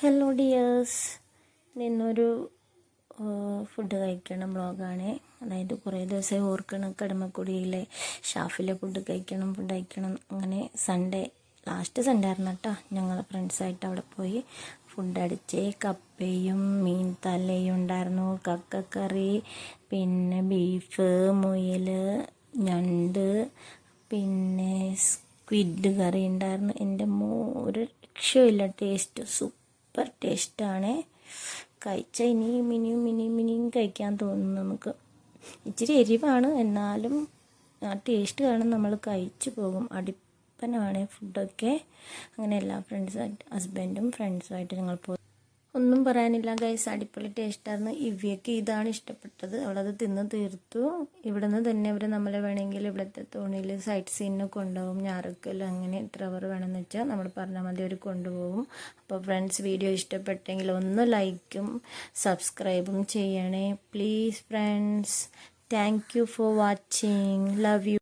Hello dears ഇന്നൊരു food കഴിക്കണ ബ്ലോഗാണ്. അതായത് കുറേ ദിവസമായി ഓർക്കണം കടമക്കുടിയിലെ ഷാഫിലെ ഫുഡ് കഴിക്കണം ഫുഡ് കഴിക്കണം. അങ്ങനെ സൺഡേ ലാസ്റ്റ് സൺഡേ ആയിരുന്നു കേട്ടോ ഞങ്ങൾ ഫ്രണ്ട്സായിട്ട് അവിടെ പോയി ഫുഡ് അടിച്ച്. കപ്പയും മീൻ തലയും ഉണ്ടായിരുന്നു. കക്കക്കറി പിന്നെ ബീഫ് മുയൽ ഞണ്ട് പിന്നെ സ്ക്വിഡ് കറി ഉണ്ടായിരുന്നു. എന്റെ മോ ഒരു രക്ഷയില്ല ടേസ്റ്റ് ടേസ്റ്റാണ്. കഴിച്ചാൽ ഇനിയും ഇനിയും ഇനിയും ഇനിയും കഴിക്കാൻ തോന്നും നമുക്ക്. ഇച്ചിരി എരിവാണ് എന്നാലും ആ ടേസ്റ്റ് കാരണം നമ്മൾ കഴിച്ചു പോകും. അടിപ്പനാണ് ഫുഡൊക്കെ അങ്ങനെ എല്ലാ ഫ്രണ്ട്സായിട്ട് ഹസ്ബൻഡും ഫ്രണ്ട്സുമായിട്ട് ഞങ്ങൾ പോയി. ഒന്നും പറയാനില്ല ഗൈസ് അടിപൊളി ടേസ്റ്റായിരുന്നു ഇവയൊക്കെ ഇതാണ് ഇഷ്ടപ്പെട്ടത്. അവളത് തിന്ന് തീർത്തു. ഇവിടെ നിന്ന് തന്നെ അവർ നമ്മളെ വേണമെങ്കിൽ ഇവിടുത്തെ തോണിയിൽ സൈറ്റ് സീനിന് കൊണ്ടുപോകും. ഞാറക്കൽ അങ്ങനെ എത്ര അവർ വേണമെന്ന് വെച്ചാൽ നമ്മൾ പറഞ്ഞാൽ മതി അവർ കൊണ്ടുപോകും. അപ്പോൾ ഫ്രണ്ട്സ് വീഡിയോ ഇഷ്ടപ്പെട്ടെങ്കിൽ ഒന്ന് ലൈക്കും സബ്സ്ക്രൈബും ചെയ്യണേ. Please friends thank you for watching love you